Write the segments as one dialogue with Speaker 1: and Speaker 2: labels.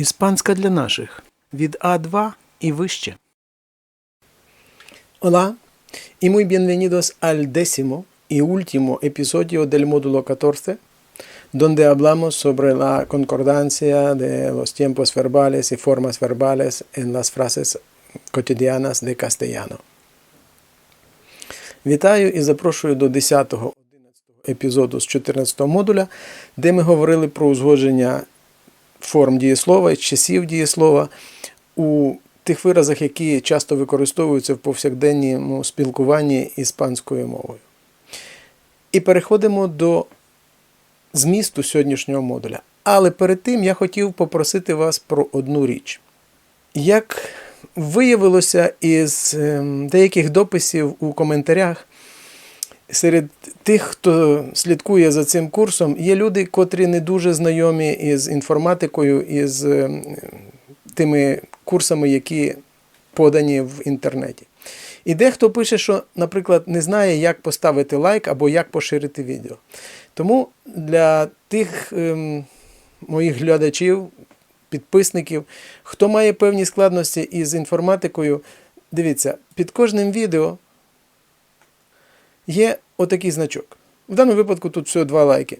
Speaker 1: Іспанська для наших від А2 і вище.
Speaker 2: Hola y muy bienvenidos al décimo y último episodio del módulo 14, donde hablamos sobre la concordancia de los tiempos verbales y formas verbales en las frases cotidianas de castellano. Вітаю і запрошую до 10-го 11 епізоду з 14 модуля, де ми говорили про узгодження форм дієслова часів дієслова у тих виразах, які часто використовуються в повсякденному спілкуванні іспанською мовою. І переходимо до змісту сьогоднішнього модуля. Але перед тим я хотів попросити вас про одну річ. Як виявилося із ем, деяких дописів у коментарях, серед тих, хто слідкує за цим курсом, є люди, котрі не дуже знайомі із інформатикою, із ем, тими курсами, які подані в інтернеті. І дехто пише, що, наприклад, не знає, як поставити лайк або як поширити відео. Тому для тих ем, моїх глядачів, підписників, хто має певні складності із інформатикою, дивіться, під кожним відео є отакий значок. В даному випадку тут всього два лайки.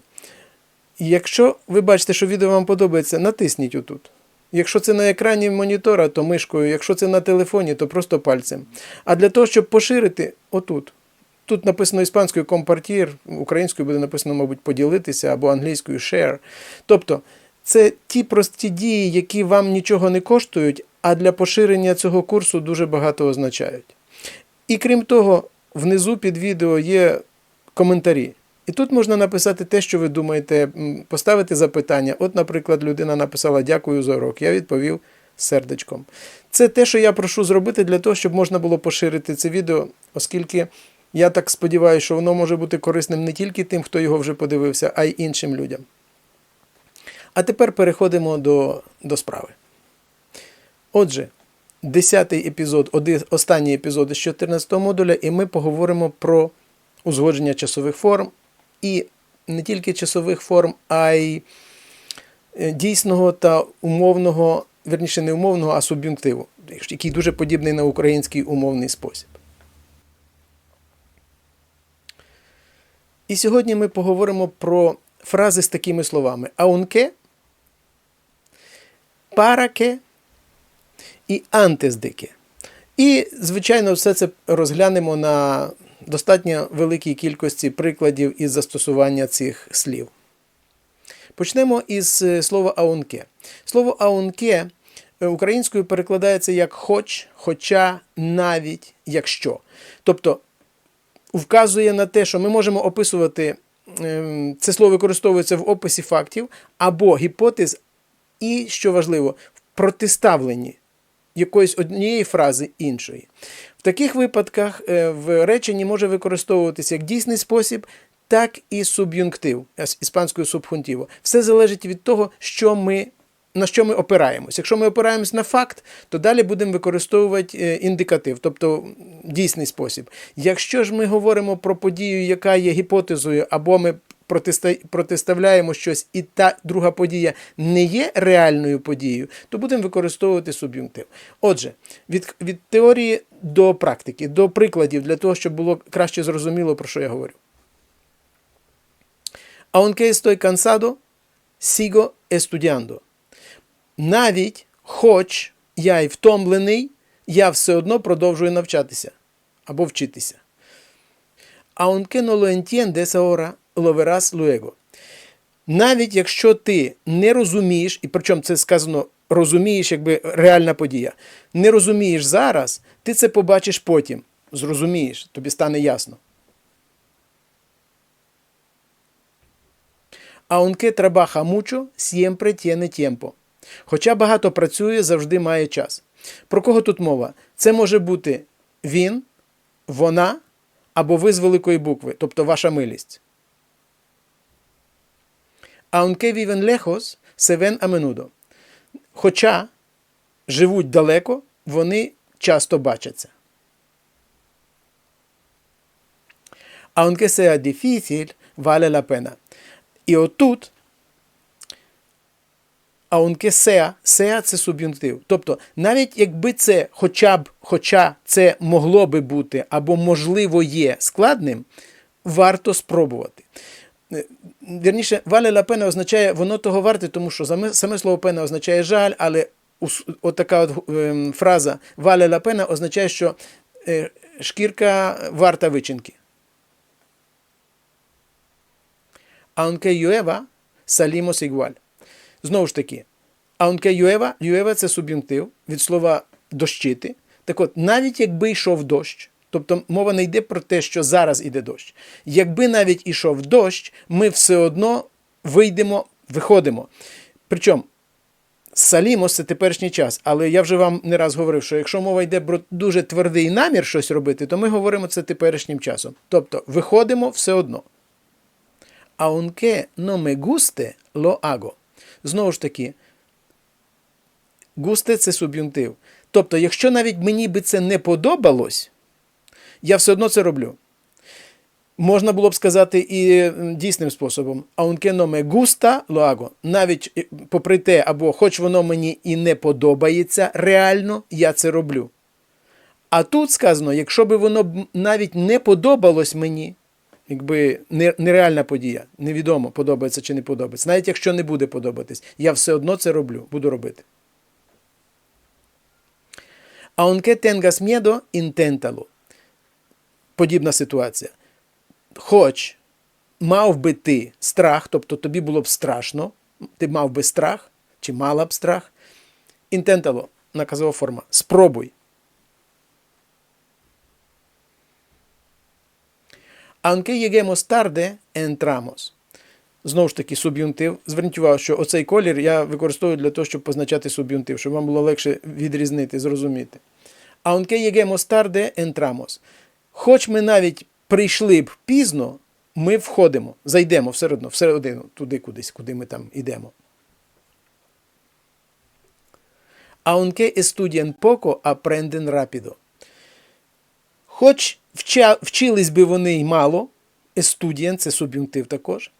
Speaker 2: Якщо ви бачите, що відео вам подобається, натисніть отут. Якщо це на екрані монітора, то мишкою, якщо це на телефоні, то просто пальцем. А для того, щоб поширити, отут. Тут написано іспанською компартір, українською буде написано, мабуть, поділитися або англійською share. Тобто, це ті прості дії, які вам нічого не коштують, а для поширення цього курсу дуже багато означають. І крім того, внизу під відео є коментарі. І тут можна написати те, що ви думаєте, поставити запитання. От, наприклад, людина написала Дякую за урок. Я відповів сердечком. Це те, що я прошу зробити для того, щоб можна було поширити це відео, оскільки я так сподіваюся, що воно може бути корисним не тільки тим, хто його вже подивився, а й іншим людям. А тепер переходимо до, до справи. Отже, 10-й епізод, оди- останній епізод із 14 модуля, і ми поговоримо про узгодження часових форм і не тільки часових форм, а й е, дійсного та умовного, верніше не умовного, а суб'юнктиву, який дуже подібний на український умовний спосіб. І сьогодні ми поговоримо про фрази з такими словами: аунке, параке і антездике. І, звичайно, все це розглянемо на достатньо великій кількості прикладів із застосування цих слів. Почнемо із е, слова аунке. Слово аунке українською перекладається як хоч, хоча, навіть, якщо. Тобто вказує на те, що ми можемо описувати, ем, це слово використовується в описі фактів або гіпотез, і, що важливо, в протиставленні якоїсь однієї фрази іншої. В таких випадках е, в реченні може використовуватися як дійсний спосіб, так і суб'юнктив е, іспанською субхунтіво. Все залежить від того, що ми. На що ми опираємось? Якщо ми опираємось на факт, то далі будемо використовувати е, індикатив, тобто дійсний спосіб. Якщо ж ми говоримо про подію, яка є гіпотезою, або ми протиставляємо щось, і та друга подія не є реальною подією, то будемо використовувати суб'юнктив. Отже, від, від теорії до практики, до прикладів, для того, щоб було краще зрозуміло, про що я говорю. Aunque estoy cansado, sigo estudiando. Навіть, хоч я й втомлений, я все одно продовжую навчатися або вчитися. Aunque no lo entiendes ahora, lo verás luego. Навіть якщо ти не розумієш, і причому це сказано розумієш, якби реальна подія, не розумієш зараз, ти це побачиш потім. Зрозумієш, тобі стане ясно. Aunque trabaja mucho, siempre tiene tiempo. Хоча багато працює, завжди має час. Про кого тут мова? Це може бути він, вона або ви з великої букви, тобто ваша милість. Aunque viven lejos, se ven. Хоча живуть далеко, вони часто бачаться. Aunque sea difícil, vale la pena. І отут Аунке сеа, сеа це суб'юнктив. Тобто, навіть якби це хоча б, хоча це могло би бути або можливо є складним, варто спробувати. Е, Вірніше, вале ла пена означає воно того варте, тому що саме, слово пена означає жаль, але отака от, ем, фраза вале ла пена означає, що е, шкірка варта вичинки. Aunque llueva, salimos igual. Знову ж таки, aunque llueva, llueva – це суб'юнктив від слова дощити. Так от, навіть якби йшов дощ, тобто мова не йде про те, що зараз іде дощ. Якби навіть ішов дощ, ми все одно вийдемо, виходимо. Причому Салімос це теперішній час, але я вже вам не раз говорив, що якщо мова йде про дуже твердий намір щось робити, то ми говоримо це теперішнім часом. Тобто виходимо все одно. Aunque no me guste. Знову ж таки, густе це суб'юнктив. Тобто, якщо навіть мені би це не подобалось, я все одно це роблю. Можна було б сказати і дійсним способом. Aunque no me gusta. Навіть е, попри те, або хоч воно мені і не подобається, реально я це роблю. А тут сказано, якщо би воно навіть не подобалось мені, якби нереальна подія, невідомо, подобається чи не подобається. Навіть якщо не буде подобатись, я все одно це роблю, буду робити. Aunque tengas miedo, inténtalo. Подібна ситуація. Хоч мав би ти страх, тобто тобі було б страшно, ти мав би страх, чи мала б страх. Інтентало, наказова форма. Спробуй. Aunque lleguemos tarde, entramos. Знову ж таки, суб'юнктив. Зверніть увагу, що оцей колір я використовую для того, щоб позначати суб'юнктив, щоб вам було легше відрізнити, зрозуміти. Aunque lleguemos tarde, entramos. Хоч ми навіть прийшли б пізно, ми входимо, зайдемо все одно, всередину, туди кудись, куди ми там йдемо. Aunque estudian poco, aprenden rápido. Хоч вчились би вони й мало, estudian – це суб'юнктив також,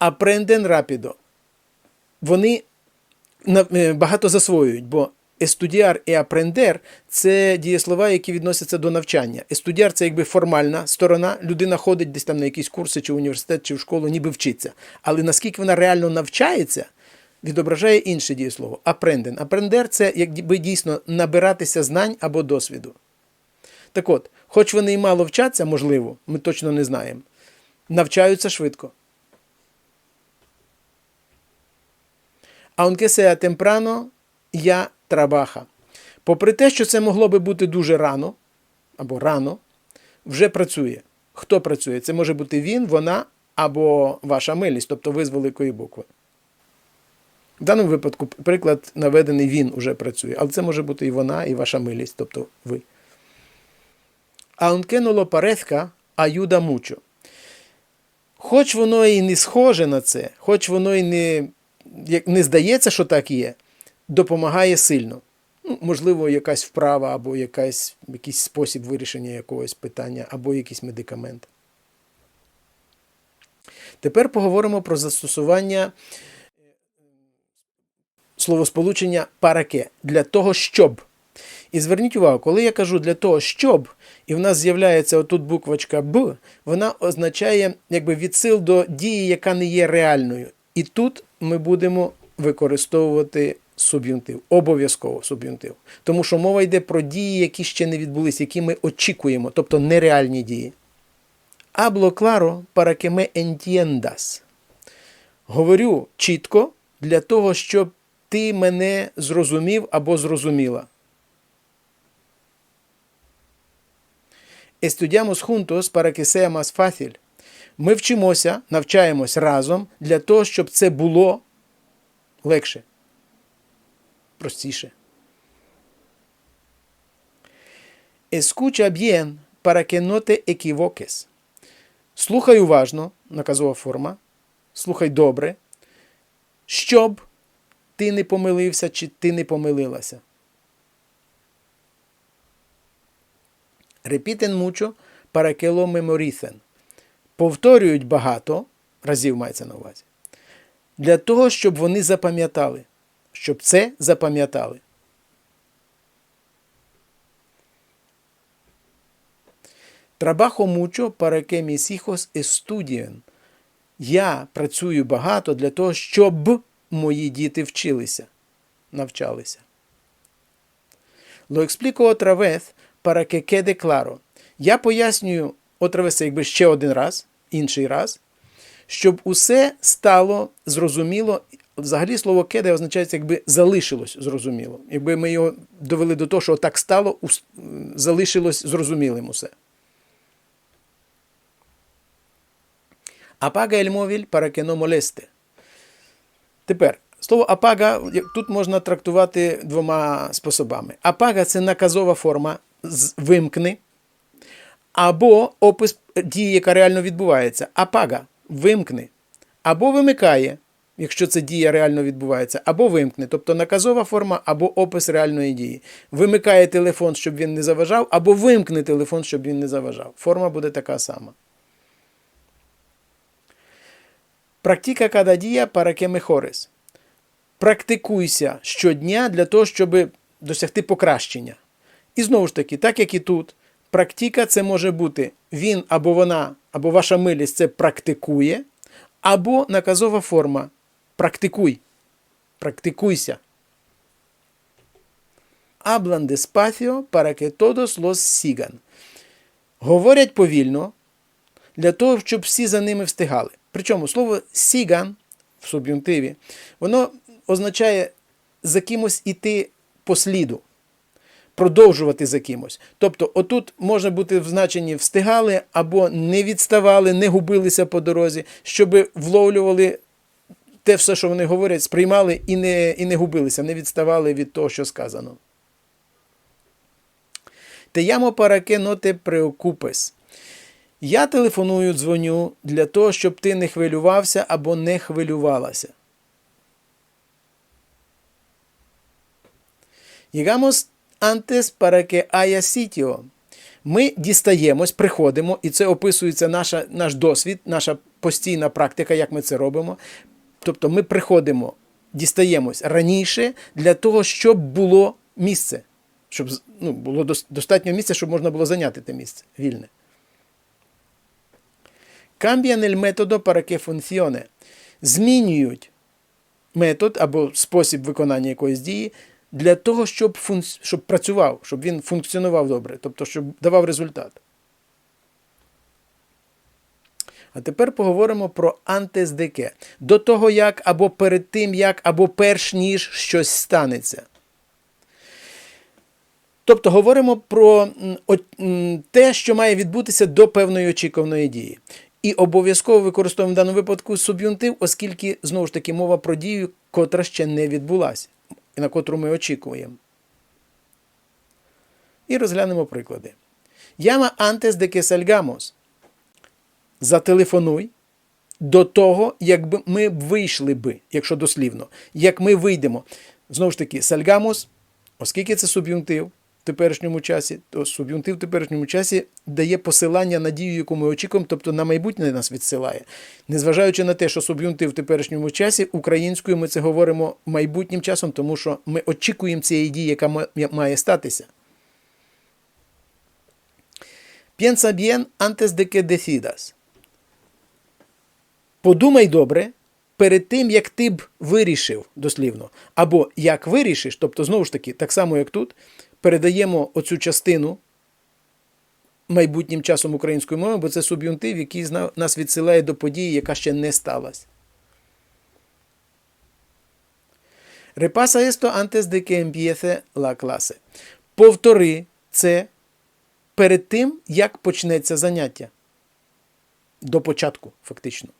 Speaker 2: aprenden rápido. Вони е, багато засвоюють, бо естудіар і апрендер це дієслова, які відносяться до навчання. Естудіар це якби формальна сторона. Людина ходить десь там на якісь курси, чи в університет, чи в школу, ніби вчиться. Але наскільки вона реально навчається, відображає інше дієслово. Апренден. Апрендер це якби дійсно набиратися знань або досвіду. Так от, хоч вони і мало вчаться, можливо, ми точно не знаємо, навчаються швидко. Aunque sea я trabaja. Попри те, що це могло би бути дуже рано або рано, вже працює. Хто працює? Це може бути він, вона або ваша милість, тобто ви з великої букви. В даному випадку приклад наведений він уже працює, але це може бути і вона, і ваша милість, тобто ви. Aunque no lo parezca, ayuda mucho. Хоч воно і не схоже на це, хоч воно і не, не здається, що так є, допомагає сильно. Ну, можливо, якась вправа, або якась, якийсь спосіб вирішення якогось питання, або якийсь медикамент. Тепер поговоримо про застосування е, словосполучення параке для того, щоб. І зверніть увагу, коли я кажу для того, щоб, і в нас з'являється отут буквочка Б, вона означає якби відсил до дії, яка не є реальною. І тут ми будемо використовувати суб'юнктив, обов'язково суб'юнктив. Тому що мова йде про дії, які ще не відбулись, які ми очікуємо, тобто нереальні дії. Para que me entiendas. Говорю чітко для того, щоб ти мене зрозумів або зрозуміла. Estudiamos juntos para que sea más fácil. Ми вчимося, навчаємось разом для того, щоб це було легше, простіше. Escucha bien para que no te equivoques. Слухай уважно, наказова форма. Слухай добре, щоб ти не помилився чи ти не помилилася. Repiten mucho para que lo memoricen. Повторюють багато разів мається на увазі. Для того, щоб вони запам'ятали. щоб це запам'ятали. Trabajo mucho para que mis hijos estudien. Я працюю багато для того, щоб мої діти вчилися, навчалися. Lo explico otra vez quede claro. Я пояснюю otra якби ще один раз, інший раз, щоб усе стало зрозуміло. Взагалі слово кеде означає, якби залишилось зрозуміло. Якби ми його довели до того, що так стало, залишилось зрозумілим усе. Para que no moleste. Тепер, слово апага тут можна трактувати двома способами. Апага це наказова форма вимкни, або опис дії, яка реально відбувається. Апага вимкни. Або вимикає, якщо це дія реально відбувається, або вимкне. Тобто наказова форма, або опис реальної дії. Вимикає телефон, щоб він не заважав, або вимкне телефон, щоб він не заважав. Форма буде така сама. Практика cada día para que. Практикуйся щодня для того, щоб досягти покращення. І знову ж таки, так як і тут, практика це може бути він або вона, або ваша милість це практикує, або наказова форма практикуй. Практикуйся. Hablan despacio para que todos. Говорять повільно для того, щоб всі за ними встигали. Причому слово сіган в суб'юнктиві, воно означає за кимось іти по сліду, продовжувати за кимось. Тобто, отут може бути в значенні встигали або не відставали, не губилися по дорозі, щоб вловлювали те все, що вони говорять, сприймали і не, і не губилися, не відставали від того, що сказано. Llamo para que no. Я телефоную, дзвоню для того, щоб ти не хвилювався або не хвилювалася. Llegamos para que haya sitio. Ми дістаємось, приходимо, і це описується наша, наш досвід, наша постійна практика, як ми це робимо. Тобто ми приходимо, дістаємось раніше для того, щоб було місце, щоб ну, було достатньо місця, щоб можна було зайняти те місце вільне. Método para que funcione. Змінюють метод або спосіб виконання якоїсь дії для того, щоб, функ... щоб працював, щоб він функціонував добре, тобто, щоб давав результат. А тепер поговоримо про que. До того, як, або перед тим, як, або перш ніж щось станеться. Тобто говоримо про те, що має відбутися до певної очікуваної дії. І обов'язково використовуємо в даному випадку суб'юнтив, оскільки знову ж таки мова про дію, котра ще не відбулася, і на котру ми очікуємо. І розглянемо приклади. Яма antes de que. Зателефонуй до того, як ми вийшли би, якщо дослівно, як ми вийдемо. Знову ж таки, сальгамос, оскільки це суб'юнктив теперішньому часі, то суб'юнктив в теперішньому часі дає посилання на дію, яку ми очікуємо, тобто на майбутнє нас відсилає. Незважаючи на те, що суб'юнктив в теперішньому часі, українською ми це говоримо майбутнім часом, тому що ми очікуємо цієї дії, яка має статися. Piensa bien antes de decidas. Подумай добре перед тим, як ти б вирішив дослівно. Або як вирішиш, тобто, знову ж таки, так само, як тут, передаємо оцю частину майбутнім часом української мови, бо це суб'юнктив, який нас відсилає до події, яка ще не сталася. Repasa esto antes de que empiece la clase. Повтори це перед тим, як почнеться заняття. До початку, фактично.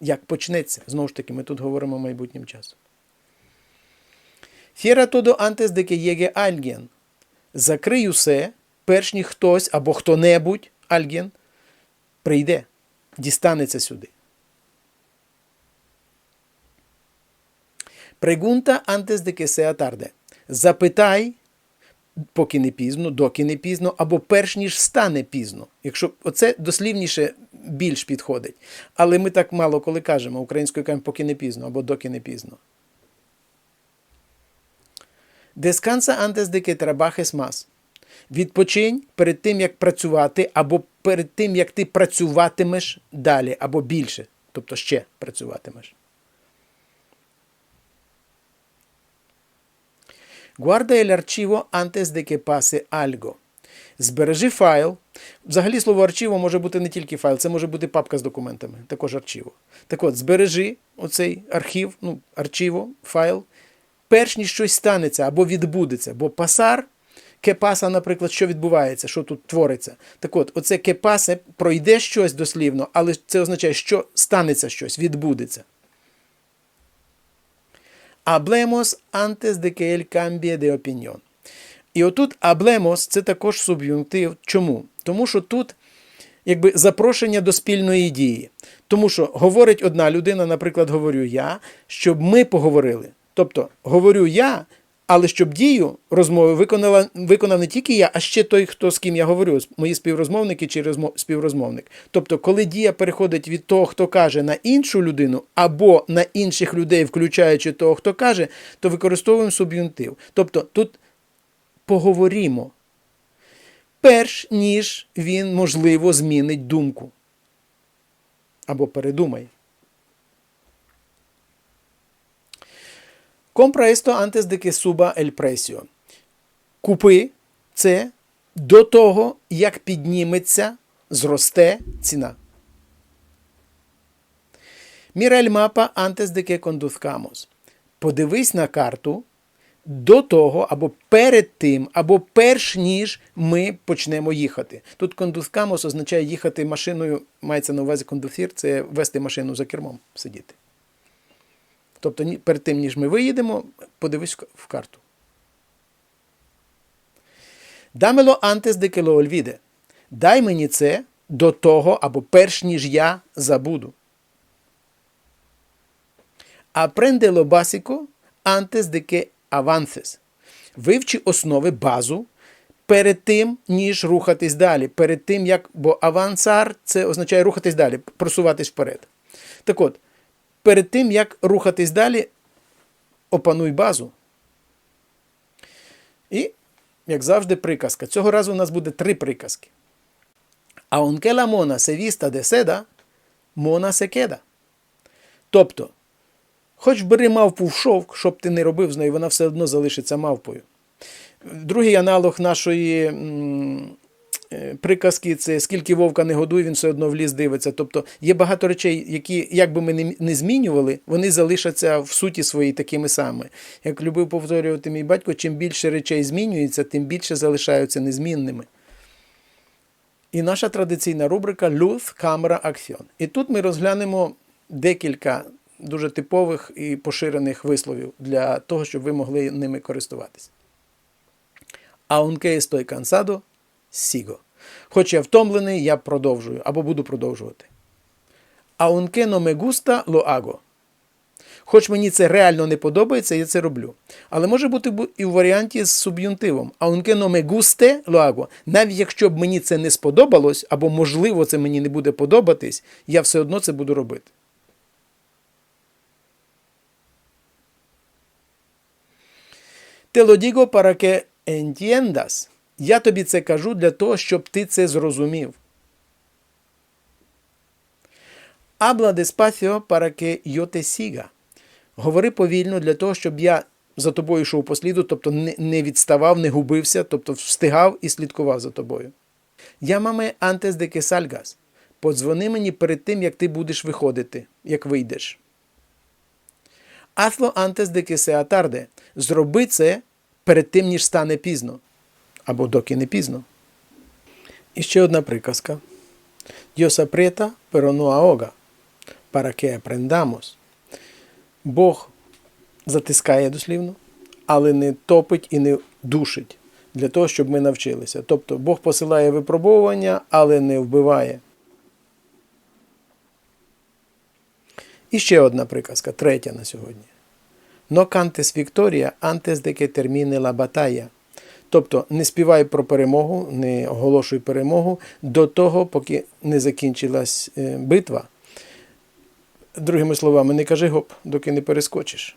Speaker 2: Як почнеться. Знову ж таки, ми тут говоримо майбутнім часом. Cierra todo antes de que llegue alguien. Закрий усе, перш ніж хтось або хто-небудь, alguien, прийде, дістанеться сюди. Pregunta antes de que sea tarde. Запитай, поки не пізно, доки не пізно, або перш ніж стане пізно. Якщо оце дослівніше більш підходить. Але ми так мало коли кажемо, українською кажемо поки не пізно або доки не пізно. Descansa antes de que trabajes más. Відпочинь перед тим, як працювати, або перед тим, як ти працюватимеш далі, або більше, тобто ще працюватимеш. Guarda el archivo antes de que pase algo. Збережи файл. Взагалі слово арчиво може бути не тільки файл, це може бути папка з документами, також арчиво. Так от, збережи оцей архів, ну, арчиво, файл, перш ніж щось станеться або відбудеться. Бо пасар, кепаса, наприклад, що відбувається, що тут твориться. Так от, оце кепасе пройде щось дослівно, але це означає, що станеться щось, відбудеться. Antes de que él cambie de. І отут hablemos – це також суб'юнктив. Чому? Тому що тут якби запрошення до спільної дії. Тому що говорить одна людина, наприклад, говорю я, щоб ми поговорили. Тобто, говорю я, але щоб дію розмови виконала, виконав не тільки я, а ще той, хто з ким я говорю, мої співрозмовники чи розмо- співрозмовник. Тобто, коли дія переходить від того, хто каже, на іншу людину, або на інших людей, включаючи того, хто каже, то використовуємо суб'юнктив. Тобто тут поговоримо, перш ніж він, можливо, змінить думку або передумає. Compra esto antes de que suba el precio. Купи це до того, як підніметься, зросте ціна. Mira el mapa antes de que conduzcamos. Подивись на карту до того, або перед тим, або перш ніж ми почнемо їхати. Тут кондускамос означає їхати машиною, мається на увазі кондуфір, це вести машину за кермом, сидіти. Тобто перед тим, ніж ми виїдемо, подивись в карту. Дамело que lo olvide. Дай мені це до того, або перш ніж я забуду. Básico antes de que avances. Вивчи основи, базу перед тим, ніж рухатись далі. Перед тим, як, бо авансар це означає рухатись далі, просуватись вперед. Так от, перед тим, як рухатись далі, опануй базу. І, як завжди, приказка. Цього разу у нас буде три приказки. Aunque la mona se vista de seda, mona. Тобто, Хоч бери мавпу в шовк, щоб ти не робив з нею, вона все одно залишиться мавпою. Другий аналог нашої приказки це скільки вовка не годуй, він все одно в ліс дивиться. Тобто є багато речей, які, як би ми не, змінювали, вони залишаться в суті своїй такими самими. Як любив повторювати мій батько, чим більше речей змінюється, тим більше залишаються незмінними. І наша традиційна рубрика Люth, камера, акціон. І тут ми розглянемо декілька дуже типових і поширених висловів для того, щоб ви могли ними користуватися. Aunque estoy cansado, sigo. Хоч я втомлений, я продовжую або буду продовжувати. Me gusta, lo hago. Хоч мені це реально не подобається, я це роблю. Але може бути і в варіанті з суб'юнтивом. Me guste, lo hago. Навіть якщо б мені це не сподобалось, або можливо це мені не буде подобатись, я все одно це буду робити. Te lo para que entiendas. Я тобі це кажу для того, щоб ти це зрозумів. Habla despacio para que yo. Говори повільно для того, щоб я за тобою йшов по сліду, тобто не, відставав, не губився, тобто встигав і слідкував за тобою. Llámame antes de que salgas. Подзвони мені перед тим, як ти будеш виходити, як вийдеш. Hazlo antes de que. Зроби це перед тим, ніж стане пізно. Або доки не пізно. І ще одна приказка. Dios aprieta, pero no ahoga. Бог затискає дослівно, але не топить і не душить для того, щоб ми навчилися. Тобто Бог посилає випробовування, але не вбиває. І ще одна приказка, третя на сьогодні. No cantes victoria antes de que termine la. Тобто не співай про перемогу, не оголошуй перемогу до того, поки не закінчилась е, битва. Другими словами, не кажи гоп, доки не перескочиш.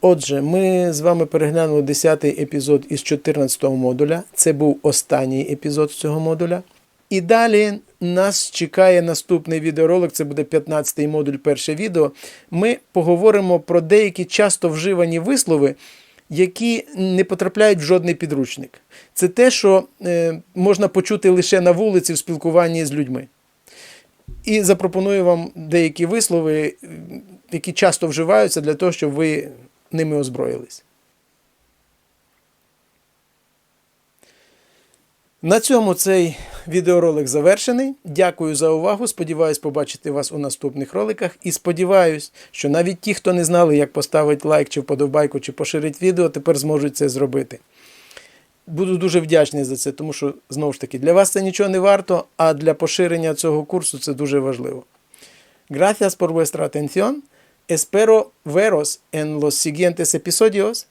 Speaker 2: Отже, ми з вами переглянули 10-й епізод із 14-го модуля. Це був останній епізод цього модуля. І далі нас чекає наступний відеоролик, це буде 15-й модуль, перше відео. Ми поговоримо про деякі часто вживані вислови, які не потрапляють в жодний підручник. Це те, що е, можна почути лише на вулиці в спілкуванні з людьми. І запропоную вам деякі вислови, е, які часто вживаються для того, щоб ви ними озброїлись. На цьому цей відеоролик завершений. Дякую за увагу. Сподіваюсь побачити вас у наступних роликах. І сподіваюсь, що навіть ті, хто не знали, як поставити лайк чи вподобайку, чи поширити відео, тепер зможуть це зробити. Буду дуже вдячний за це, тому що, знову ж таки, для вас це нічого не варто, а для поширення цього курсу це дуже важливо. Gracias por vuestra atención. Espero veros en los siguientes episodios.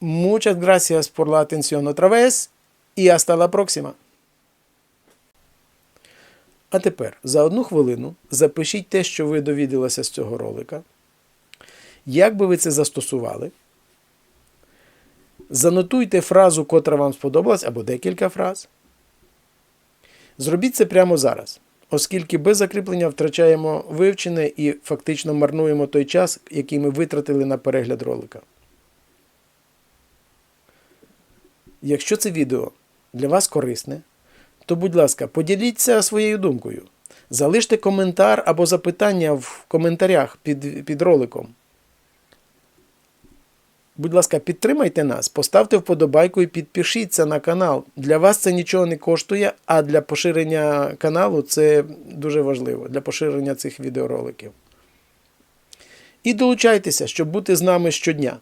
Speaker 2: Muchas gracias por la atención otra vez y hasta la próxima. А тепер за одну хвилину запишіть те, що ви довідалися з цього ролика. Як би ви це застосували? Занотуйте фразу, котра вам сподобалась, або декілька фраз. Зробіть це прямо зараз, оскільки без закріплення втрачаємо вивчене і фактично марнуємо той час, який ми витратили на перегляд ролика. Якщо це відео для вас корисне, то, будь ласка, поділіться своєю думкою. Залиште коментар або запитання в коментарях під, під роликом. Будь ласка, підтримайте нас, поставте вподобайку і підпишіться на канал. Для вас це нічого не коштує, а для поширення каналу це дуже важливо для поширення цих відеороликів. І долучайтеся, щоб бути з нами щодня.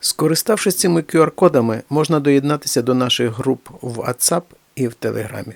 Speaker 2: Скориставшись цими QR-кодами, можна доєднатися до наших груп в WhatsApp і в Телеграмі.